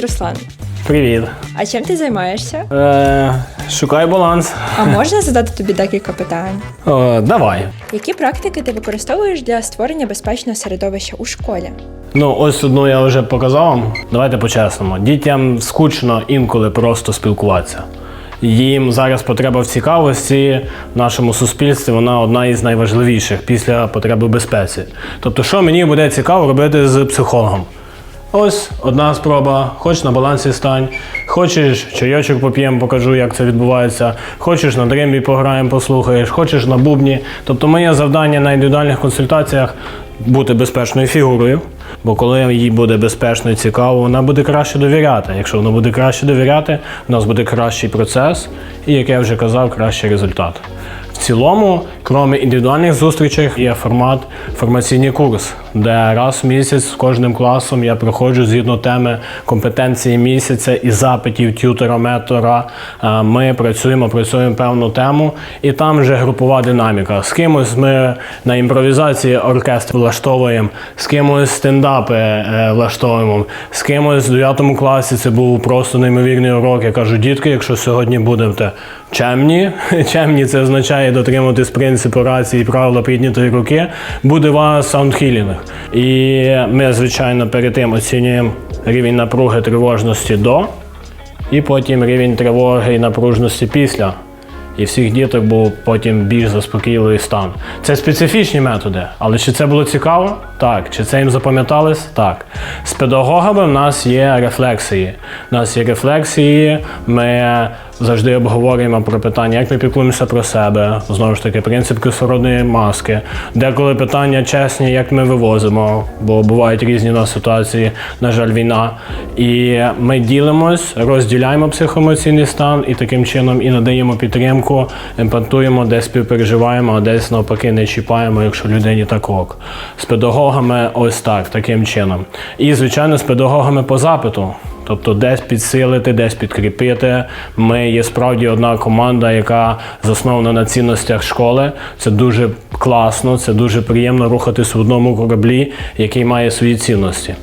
Руслан. Привіт. А чим ти займаєшся? Е, шукай баланс. А можна задати тобі декілька питань? О, давай. Які практики ти використовуєш для створення безпечного середовища у школі? Ну, ось одну я вже показав вам. Давайте по-чесному. Дітям скучно інколи просто спілкуватися. Їм зараз потреба в цікавості в нашому суспільстві вона одна із найважливіших після потреби в безпеці. Тобто, що мені буде цікаво робити з психологом? Ось одна спроба. Хоч на балансі стань, хочеш чайочок поп'ємо, покажу, як це відбувається. Хочеш на дрембі пограємо, послухаєш, хочеш на бубні. Тобто, моє завдання на індивідуальних консультаціях бути безпечною фігурою. Бо коли їй буде безпечно і цікаво, вона буде краще довіряти. Якщо вона буде краще довіряти, у нас буде кращий процес і, як я вже казав, кращий результат. В цілому, крім індивідуальних зустрічей, є формат формаційний курс, де раз в місяць з кожним класом я проходжу згідно теми компетенції місяця і запитів тютера, метора. Е, Ми працюємо, працюємо певну тему, і там вже групова динаміка. З кимось ми на імпровізації оркестр влаштовуємо, з кимось стендапи е, влаштовуємо, з кимось в 9 класі це був просто неймовірний урок. Я кажу, дітки, якщо сьогодні будете чемні, чемні це означає дотримуватись принципу рації і правила піднятої руки, буде у вас саундхілінг. І ми, звичайно, перед тим оцінюємо рівень напруги тривожності до, і потім рівень тривоги і напружності після. І всіх діток був потім більш заспокійливий стан. Це специфічні методи, але чи це було цікаво? Так. Чи це їм запам'яталось? Так. З педагогами в нас є рефлексії. У нас є рефлексії, ми завжди обговорюємо про питання, як ми піклуємося про себе. Знову ж таки, принцип кислородної маски. Деколи питання чесні, як ми вивозимо, бо бувають різні у нас ситуації, на жаль, війна. І ми ділимось, розділяємо психоемоційний стан і таким чином і надаємо підтримку, емпатуємо, десь співпереживаємо, а десь навпаки не чіпаємо, якщо людині так ок. З педагогами ось так, таким чином. І, звичайно, з педагогами по запиту. Тобто десь підсилити, десь підкріпити. Ми є справді одна команда, яка заснована на цінностях школи. Це дуже класно, це дуже приємно рухатись в одному кораблі, який має свої цінності.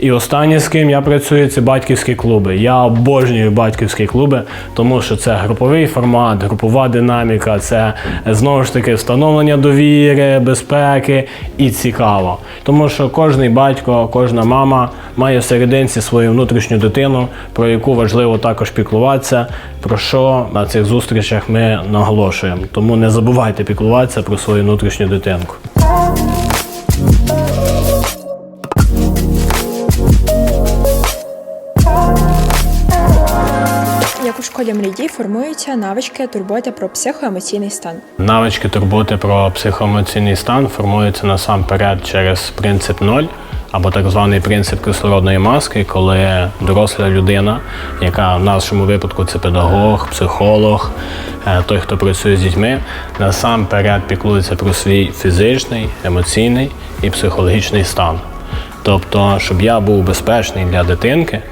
І останнє, з ким я працюю, це батьківські клуби. Я обожнюю батьківські клуби, тому що це груповий формат, групова динаміка, це знову ж таки встановлення довіри, безпеки і цікаво. Тому що кожний батько, кожна мама має в серединці свою внутрішню дитину, про яку важливо також піклуватися, про що на цих зустрічах ми наголошуємо. Тому не забувайте піклуватися про свою внутрішню дитинку. Як у школі мрії формуються навички турботи про психоемоційний стан? Навички турботи про психоемоційний стан формуються насамперед через принцип ноль. Або так званий принцип кислородної маски, коли доросла людина, яка в нашому випадку це педагог, психолог, е, той, хто працює з дітьми, насамперед піклується про свій фізичний, емоційний і психологічний стан. Тобто, щоб я був безпечний для дитинки,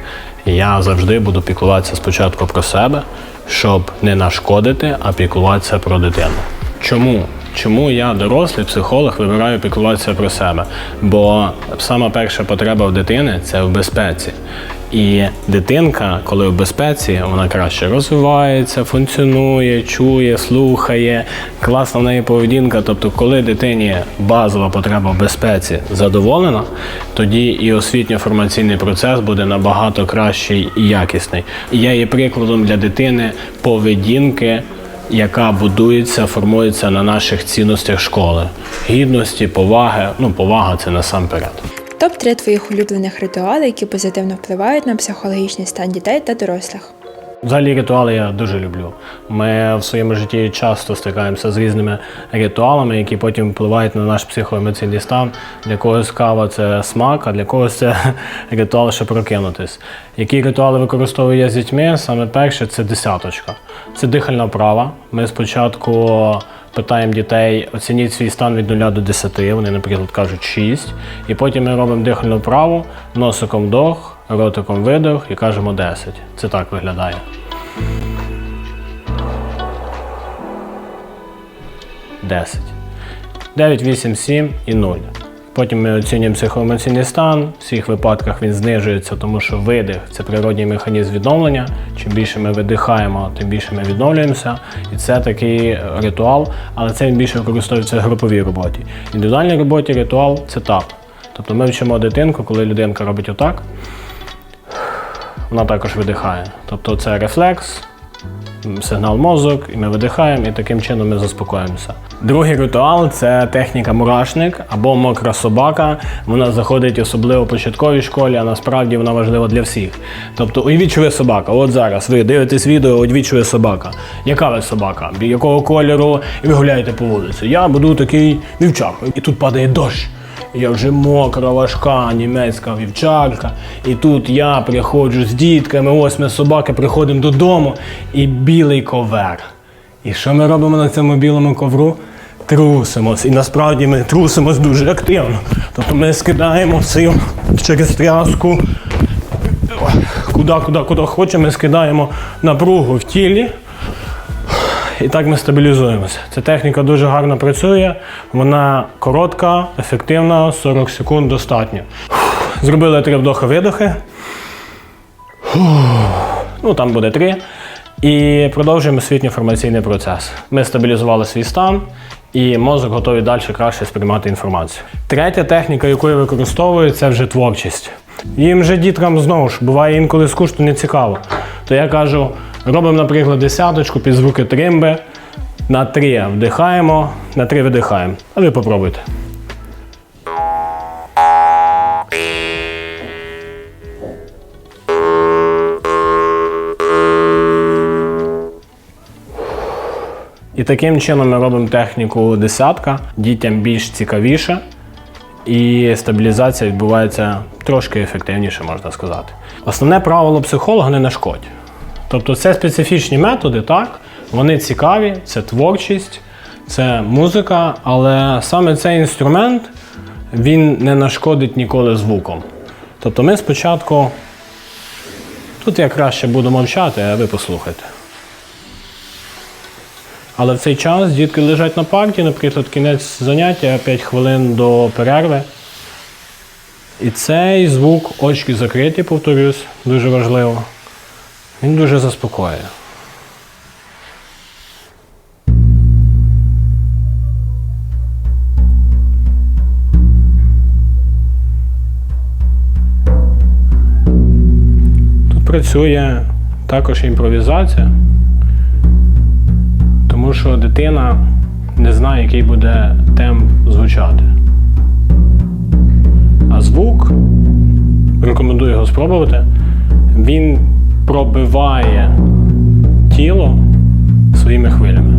я завжди буду піклуватися спочатку про себе, щоб не нашкодити, а піклуватися про дитину. Чому? Чому я, дорослий психолог, вибираю піклуватися про себе? Бо сама перша потреба в дитини це в безпеці. І дитинка, коли в безпеці, вона краще розвивається, функціонує, чує, слухає, класна в неї поведінка. Тобто, коли дитині базова потреба в безпеці задоволена, тоді і освітньо-формаційний процес буде набагато кращий і якісний. Я є прикладом для дитини поведінки яка будується, формується на наших цінностях школи: гідності, поваги. Ну, повага це насамперед. Топ 3 твоїх улюблених ритуали, які позитивно впливають на психологічний стан дітей та дорослих. Взагалі ритуали я дуже люблю. Ми в своєму житті часто стикаємося з різними ритуалами, які потім впливають на наш психоемоційний стан. Для когось кава це смак, а для когось це ритуал, щоб прокинутись. Які ритуали використовую я з дітьми? Саме перше це десяточка. Це дихальна вправа. Ми спочатку питаємо дітей, оцініть свій стан від 0 до 10, вони, наприклад, кажуть 6. І потім ми робимо дихальну вправу, носиком вдох, ротиком видох і кажемо 10. Це так виглядає. Десять. 9, 8, 7 і 0. Потім ми оцінюємо психоемоційний стан. В всіх випадках він знижується, тому що видих це природній механізм відновлення. Чим більше ми видихаємо, тим більше ми відновлюємося. І це такий ритуал, але це він більше використовується в груповій роботі. В індивідуальній роботі ритуал це тап. Тобто ми вчимо дитинку, коли людинка робить отак, вона також видихає. Тобто це рефлекс, сигнал мозок, і ми видихаємо, і таким чином ми заспокоїмося. Другий ритуал це техніка мурашник або мокра собака. Вона заходить особливо в початковій школі, а насправді вона важлива для всіх. Тобто, уявіть, що ви собака. От зараз ви дивитесь відео, уявіть, що ви собака. Яка ви собака? Якого кольору? І ви гуляєте по вулиці. Я буду такий вівчак, і тут падає дощ. Я вже мокра, важка німецька вівчарка. І тут я приходжу з дітками, ось ми собаки приходимо додому, і білий ковер. І що ми робимо на цьому білому ковру? Трусимось. І насправді ми трусимось дуже активно. Тобто ми скидаємо сил через тряску. Куди, куди, куди хочемо, ми скидаємо напругу в тілі. І так ми стабілізуємося. Ця техніка дуже гарно працює, вона коротка, ефективна, 40 секунд достатньо. Зробили три вдохи-видохи. Ну, там буде три. І продовжуємо освітньо формаційний процес. Ми стабілізували свій стан, і мозок готовий далі краще сприймати інформацію. Третя техніка, яку я використовую, це вже творчість. Їм же діткам знову ж буває інколи скучно, не цікаво. То я кажу, робимо, наприклад, десяточку під звуки тримби. На три вдихаємо, на три видихаємо. А ви попробуйте. І таким чином ми робимо техніку десятка, дітям більш цікавіше, і стабілізація відбувається трошки ефективніше, можна сказати. Основне правило психолога не нашкодь. Тобто це специфічні методи, так, вони цікаві, це творчість, це музика, але саме цей інструмент він не нашкодить ніколи звуком. Тобто ми спочатку, тут я краще буду мовчати, а ви послухайте. Але в цей час дітки лежать на парті, наприклад, кінець заняття, 5 хвилин до перерви. І цей звук, очки закриті, повторюсь, дуже важливо. Він дуже заспокоює. Тут працює також імпровізація. Тому що дитина не знає, який буде темп звучати. А звук, рекомендую його спробувати, він пробиває тіло своїми хвилями.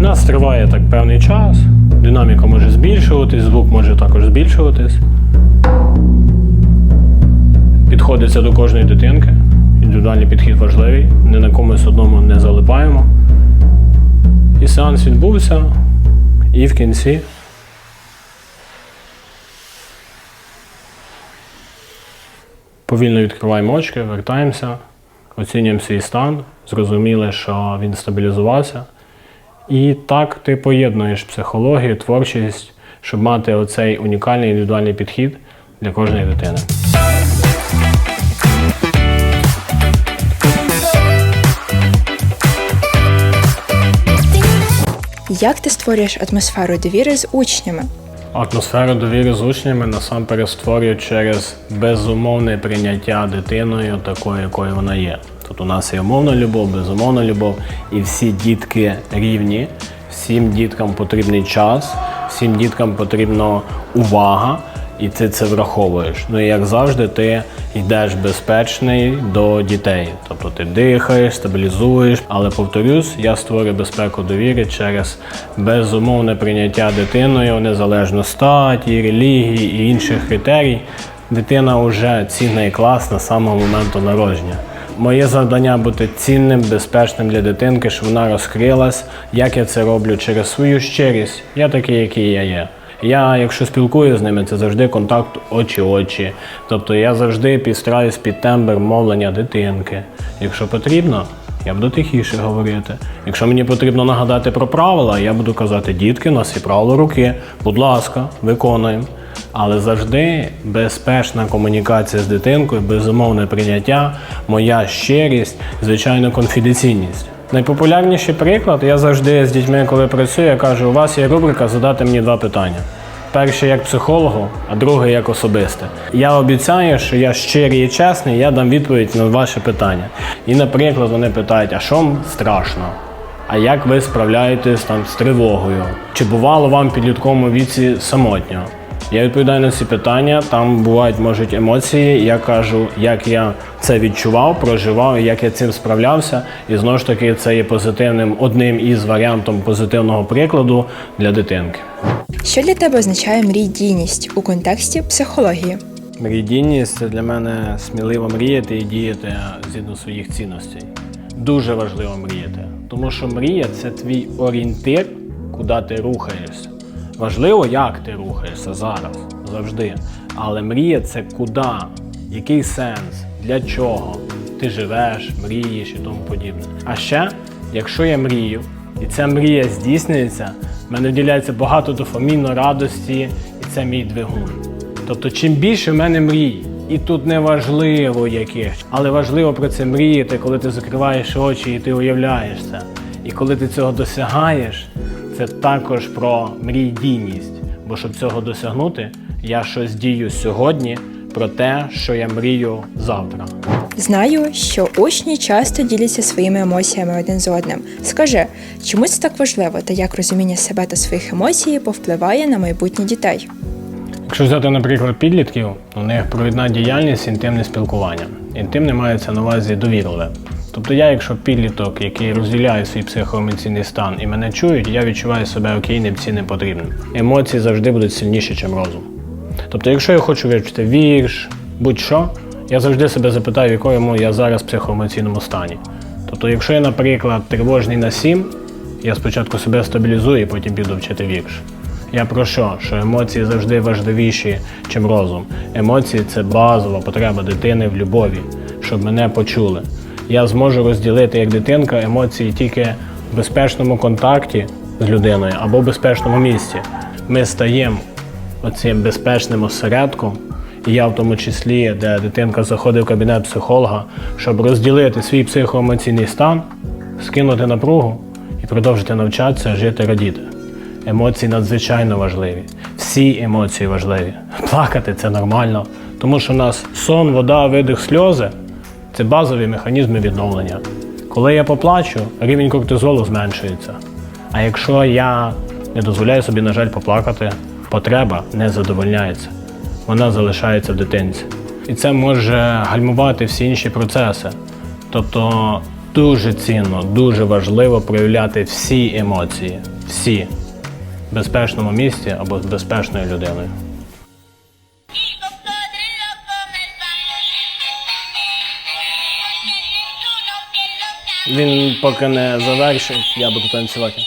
Нас триває так певний час, динаміка може збільшуватись, звук може також збільшуватись. Підходиться до кожної дитинки. Індивідуальний підхід важливий, не на комусь одному не залипаємо. І сеанс відбувся, і в кінці. Повільно відкриваємо очки, вертаємося, оцінюємо свій стан, зрозуміли, що він стабілізувався. І так ти поєднуєш психологію, творчість, щоб мати оцей унікальний індивідуальний підхід для кожної дитини. Як ти створюєш атмосферу довіри з учнями? Атмосферу довіри з учнями насамперед створює через безумовне прийняття дитиною такою, якою вона є. Тут у нас є умовна любов, безумовна любов, і всі дітки рівні, всім діткам потрібний час, всім діткам потрібна увага, і ти це враховуєш. Ну і як завжди, ти йдеш безпечний до дітей. Тобто ти дихаєш, стабілізуєш. Але повторюсь, я створюю безпеку довіри через безумовне прийняття дитиною, незалежно статі, релігії і інших критерій. Дитина вже цінна і класна з самого моменту народження. Моє завдання бути цінним, безпечним для дитинки, щоб вона розкрилась. Як я це роблю через свою щирість. Я такий, який я є. Я, якщо спілкуюся з ними, це завжди контакт очі-очі. Тобто я завжди підстраюсь під тембр мовлення дитинки. Якщо потрібно, я буду тихіше говорити. Якщо мені потрібно нагадати про правила, я буду казати, дітки, у нас є правило руки. Будь ласка, виконуємо. Але завжди безпечна комунікація з дитинкою, безумовне прийняття, моя щирість, звичайно, конфіденційність. Найпопулярніший приклад, я завжди з дітьми, коли працюю, я кажу, у вас є рубрика задати мені два питання. Перше як психологу, а друге як особисте. Я обіцяю, що я щирий і чесний, я дам відповідь на ваше питання. І, наприклад, вони питають, а що вам страшно? А як ви справляєтесь там з тривогою? Чи бувало вам підлітковому віці самотньо? Я відповідаю на ці питання. Там бувають можуть емоції. Я кажу, як я це відчував, проживав, як я цим справлявся. І знову ж таки, це є позитивним одним із варіантом позитивного прикладу для дитинки. Що для тебе означає мрійдійність у контексті психології? Мрійдійність це для мене сміливо мріяти і діяти згідно своїх цінностей. Дуже важливо мріяти, тому що мрія це твій орієнтир, куди ти рухаєшся. Важливо, як ти рухаєшся зараз, завжди. Але мрія це куди, який сенс, для чого ти живеш, мрієш і тому подібне. А ще, якщо я мрію, і ця мрія здійснюється, в мене вділяється багато дофаміну, радості, і це мій двигун. Тобто, чим більше в мене мрій, і тут не важливо яких, але важливо про це мріяти, коли ти закриваєш очі і ти уявляєш це. І коли ти цього досягаєш, це також про мрійдійність. Бо щоб цього досягнути, я щось дію сьогодні про те, що я мрію завтра. Знаю, що учні часто діляться своїми емоціями один з одним. Скажи, чому це так важливо та як розуміння себе та своїх емоцій повпливає на майбутнє дітей? Якщо взяти, наприклад, підлітків, у них провідна діяльність інтимне спілкування. Інтимне мається на увазі довірливе. Тобто я, якщо підліток, який розділяє свій психоемоційний стан і мене чують, я відчуваю себе окейним, цінним, потрібним. Емоції завжди будуть сильніші, ніж розум. Тобто, якщо я хочу вивчити вірш, будь-що, я завжди себе запитаю, в якому я зараз в психоемоційному стані. Тобто, якщо я, наприклад, тривожний на 7, я спочатку себе стабілізую і потім піду вчити вірш. Я про що? Що емоції завжди важливіші, ніж розум. Емоції це базова потреба дитини в любові, щоб мене почули. Я зможу розділити як дитинка емоції тільки в безпечному контакті з людиною або в безпечному місці. Ми стаємо оцим безпечним осередком, і я в тому числі, де дитинка заходить в кабінет психолога, щоб розділити свій психоемоційний стан, скинути напругу і продовжити навчатися, жити, радіти. Емоції надзвичайно важливі. Всі емоції важливі. Плакати це нормально, тому що у нас сон, вода, видих, сльози це базові механізми відновлення. Коли я поплачу, рівень кортизолу зменшується. А якщо я не дозволяю собі, на жаль, поплакати, потреба не задовольняється. Вона залишається в дитинці. І це може гальмувати всі інші процеси. Тобто дуже цінно, дуже важливо проявляти всі емоції, всі в безпечному місці або з безпечною людиною. Він поки не завершив, я буду танцювати.